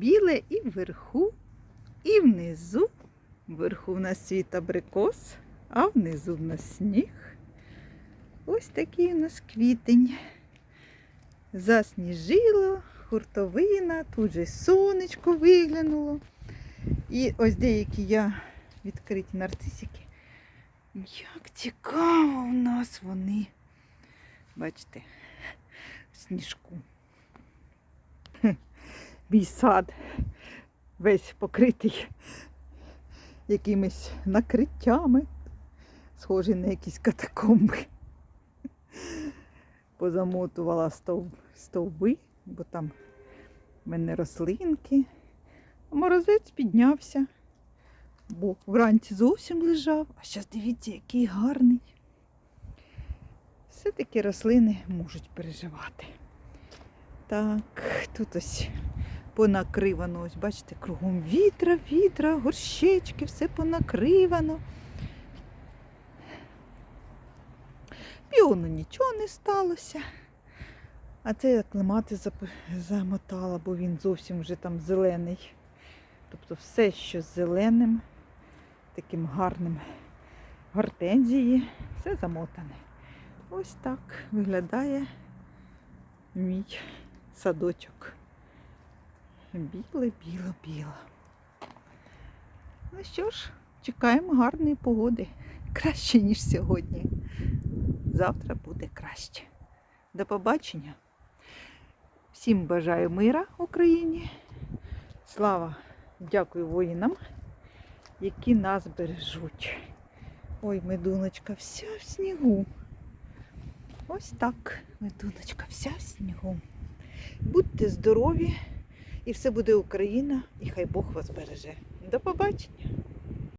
біле і вверху, і внизу. Вверху в нас світ абрикос, а внизу в нас сніг. Ось такий у нас квітень. Засніжило, хуртовина, тут же сонечко виглянуло. І ось деякі я відкриті нарцисики. Як цікаво в нас вони. Бачите, в сніжку. Мій сад весь покритий якимись накриттями, схожий на якісь катакомби. Позамотувала стов- стовби, бо там в мене рослинки. Морозець піднявся, бо вранці зовсім лежав, а зараз дивіться, який гарний. Все-таки рослини можуть переживати. Так, тут ось понакривано, ось бачите, кругом вітра, вітра, горщечки, все понакривано. Піону нічого не сталося. А це я клемати замотала, бо він зовсім вже там зелений. Тобто все, що зеленим, таким гарним гортензії, все замотане. Ось так виглядає мій садочок. Біле, біло, біло. Ну що ж, чекаємо гарної погоди. Краще, ніж сьогодні. Завтра буде краще. До побачення. Всім бажаю мира Україні. Слава, дякую воїнам, які нас бережуть. Ой, медуночка вся в снігу. Ось так, медуночка вся в снігу. Будьте здорові, і все буде Україна, і хай Бог вас береже. До побачення!